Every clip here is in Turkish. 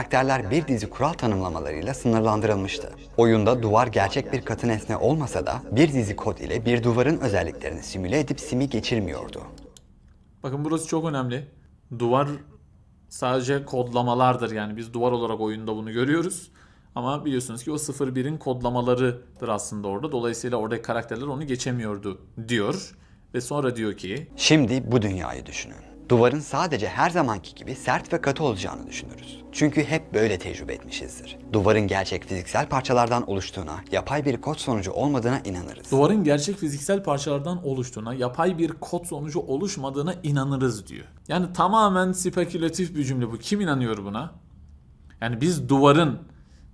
Karakterler bir dizi kural tanımlamalarıyla sınırlandırılmıştı. Oyunda duvar gerçek bir katı nesne olmasa da bir dizi kod ile bir duvarın özelliklerini simüle edip simi geçirmiyordu. Bakın burası çok önemli. Duvar sadece kodlamalardır yani biz duvar olarak oyunda bunu görüyoruz. Ama biliyorsunuz ki o 01'in kodlamalarıdır aslında orada. Dolayısıyla oradaki karakterler onu geçemiyordu diyor. Ve sonra diyor ki Şimdi bu dünyayı düşünün. Duvarın sadece her zamanki gibi sert ve katı olacağını düşünürüz. Çünkü hep böyle tecrübe etmişizdir. Duvarın gerçek fiziksel parçalardan oluştuğuna, yapay bir kod sonucu olmadığına inanırız. duvarın gerçek fiziksel parçalardan oluştuğuna, yapay bir kod sonucu oluşmadığına inanırız diyor. Yani tamamen spekülatif bir cümle bu. Kim inanıyor buna? Yani biz duvarın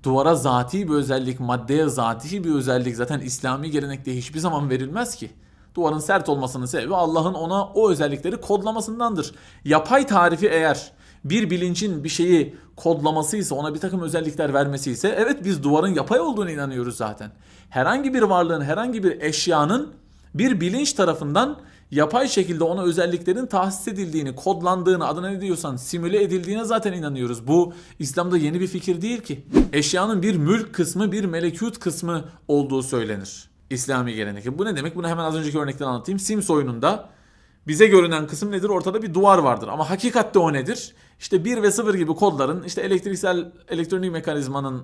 duvara zati bir özellik, maddeye zati bir özellik zaten İslami gelenekte hiçbir zaman verilmez ki. Duvarın sert olmasının sebebi Allah'ın ona o özellikleri kodlamasındandır. Yapay tarifi eğer bir bilincin bir şeyi kodlamasıysa, ona bir takım özellikler vermesiyse evet biz duvarın yapay olduğunu inanıyoruz zaten. Herhangi bir varlığın, herhangi bir eşyanın bir bilinç tarafından yapay şekilde ona özelliklerin tahsis edildiğini, kodlandığını, adına ne diyorsan simüle edildiğine zaten inanıyoruz. Bu İslam'da yeni bir fikir değil ki. Eşyanın bir mülk kısmı, bir melekut kısmı olduğu söylenir. İslami gelenekte. Bu ne demek? Bunu hemen az önceki örnekten anlatayım. Sims oyununda bize görünen kısım nedir? Ortada bir duvar vardır. Ama hakikatte o nedir? İşte 1 ve 0 gibi kodların işte elektriksel elektronik mekanizmanın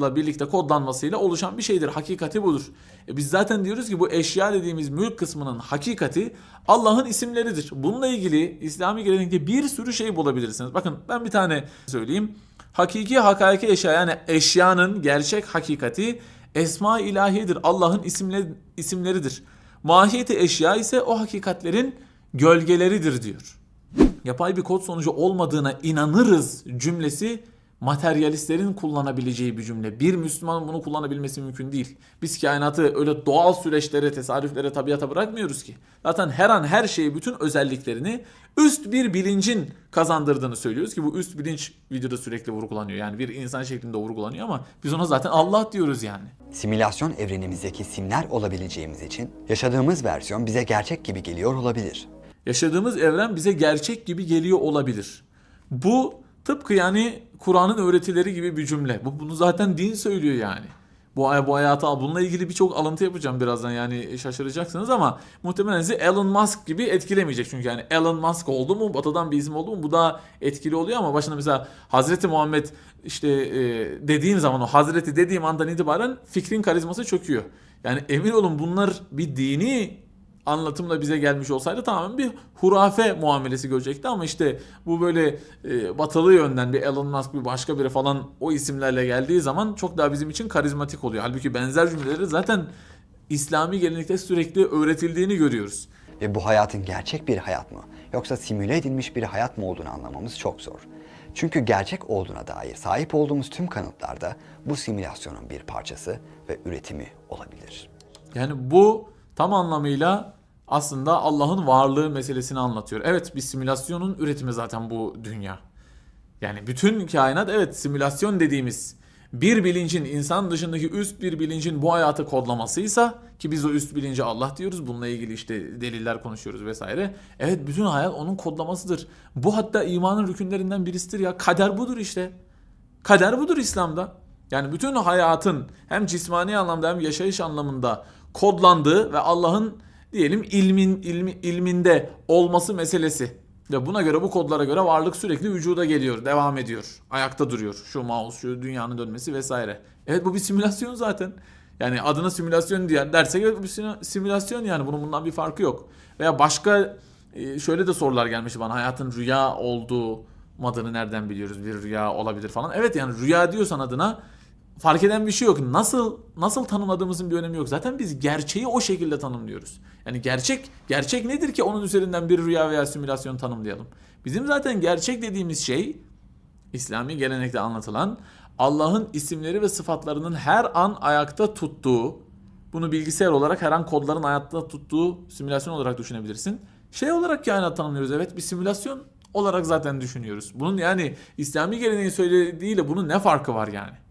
la birlikte kodlanmasıyla oluşan bir şeydir. Hakikati budur. E biz zaten diyoruz ki bu eşya dediğimiz mülk kısmının hakikati Allah'ın isimleridir. Bununla ilgili İslami gelenekte bir sürü şey bulabilirsiniz. Bakın ben bir tane söyleyeyim. Hakiki hakaiki eşya yani eşyanın gerçek hakikati esma ilahiyedir. Allah'ın isimleri, isimleridir. Mahiyeti eşya ise o hakikatlerin gölgeleridir diyor yapay bir kod sonucu olmadığına inanırız cümlesi materyalistlerin kullanabileceği bir cümle. Bir Müslümanın bunu kullanabilmesi mümkün değil. Biz kainatı öyle doğal süreçlere, tesadüflere, tabiata bırakmıyoruz ki. Zaten her an her şeyi, bütün özelliklerini üst bir bilincin kazandırdığını söylüyoruz ki bu üst bilinç videoda sürekli vurgulanıyor. Yani bir insan şeklinde vurgulanıyor ama biz ona zaten Allah diyoruz yani. Simülasyon evrenimizdeki simler olabileceğimiz için yaşadığımız versiyon bize gerçek gibi geliyor olabilir. Yaşadığımız evren bize gerçek gibi geliyor olabilir. Bu tıpkı yani Kur'an'ın öğretileri gibi bir cümle. Bu bunu zaten din söylüyor yani. Bu bu hayata. Bununla ilgili birçok alıntı yapacağım birazdan yani şaşıracaksınız ama muhtemelen sizi Elon Musk gibi etkilemeyecek. Çünkü yani Elon Musk oldu mu batıdan bir isim oldu mu bu daha etkili oluyor ama başına mesela Hazreti Muhammed işte e, dediğim zaman o Hazreti dediğim andan itibaren fikrin karizması çöküyor. Yani emin olun bunlar bir dini anlatımla bize gelmiş olsaydı tamamen bir hurafe muamelesi görecekti ama işte bu böyle e, batılı yönden bir Elon Musk bir başka biri falan o isimlerle geldiği zaman çok daha bizim için karizmatik oluyor. Halbuki benzer cümleleri zaten İslami gelenekte sürekli öğretildiğini görüyoruz. Ve bu hayatın gerçek bir hayat mı yoksa simüle edilmiş bir hayat mı olduğunu anlamamız çok zor. Çünkü gerçek olduğuna dair sahip olduğumuz tüm kanıtlarda bu simülasyonun bir parçası ve üretimi olabilir. Yani bu tam anlamıyla aslında Allah'ın varlığı meselesini anlatıyor. Evet bir simülasyonun üretimi zaten bu dünya. Yani bütün kainat evet simülasyon dediğimiz bir bilincin insan dışındaki üst bir bilincin bu hayatı kodlamasıysa ki biz o üst bilinci Allah diyoruz. Bununla ilgili işte deliller konuşuyoruz vesaire. Evet bütün hayat onun kodlamasıdır. Bu hatta imanın rükünlerinden birisidir ya. Kader budur işte. Kader budur İslam'da. Yani bütün hayatın hem cismani anlamda hem yaşayış anlamında kodlandığı ve Allah'ın diyelim ilmin ilmi, ilminde olması meselesi. Ve buna göre bu kodlara göre varlık sürekli vücuda geliyor, devam ediyor. Ayakta duruyor. Şu mouse, şu dünyanın dönmesi vesaire. Evet bu bir simülasyon zaten. Yani adına simülasyon diye dersek evet bu bir simü- simülasyon yani bunun bundan bir farkı yok. Veya başka e, şöyle de sorular gelmiş bana. Hayatın rüya olduğu adını nereden biliyoruz? Bir rüya olabilir falan. Evet yani rüya diyorsan adına fark eden bir şey yok. Nasıl nasıl tanımladığımızın bir önemi yok. Zaten biz gerçeği o şekilde tanımlıyoruz. Yani gerçek gerçek nedir ki onun üzerinden bir rüya veya simülasyon tanımlayalım. Bizim zaten gerçek dediğimiz şey İslami gelenekte anlatılan Allah'ın isimleri ve sıfatlarının her an ayakta tuttuğu, bunu bilgisayar olarak her an kodların ayakta tuttuğu simülasyon olarak düşünebilirsin. Şey olarak kainat tanımlıyoruz. Evet bir simülasyon olarak zaten düşünüyoruz. Bunun yani İslami geleneğin söylediğiyle bunun ne farkı var yani?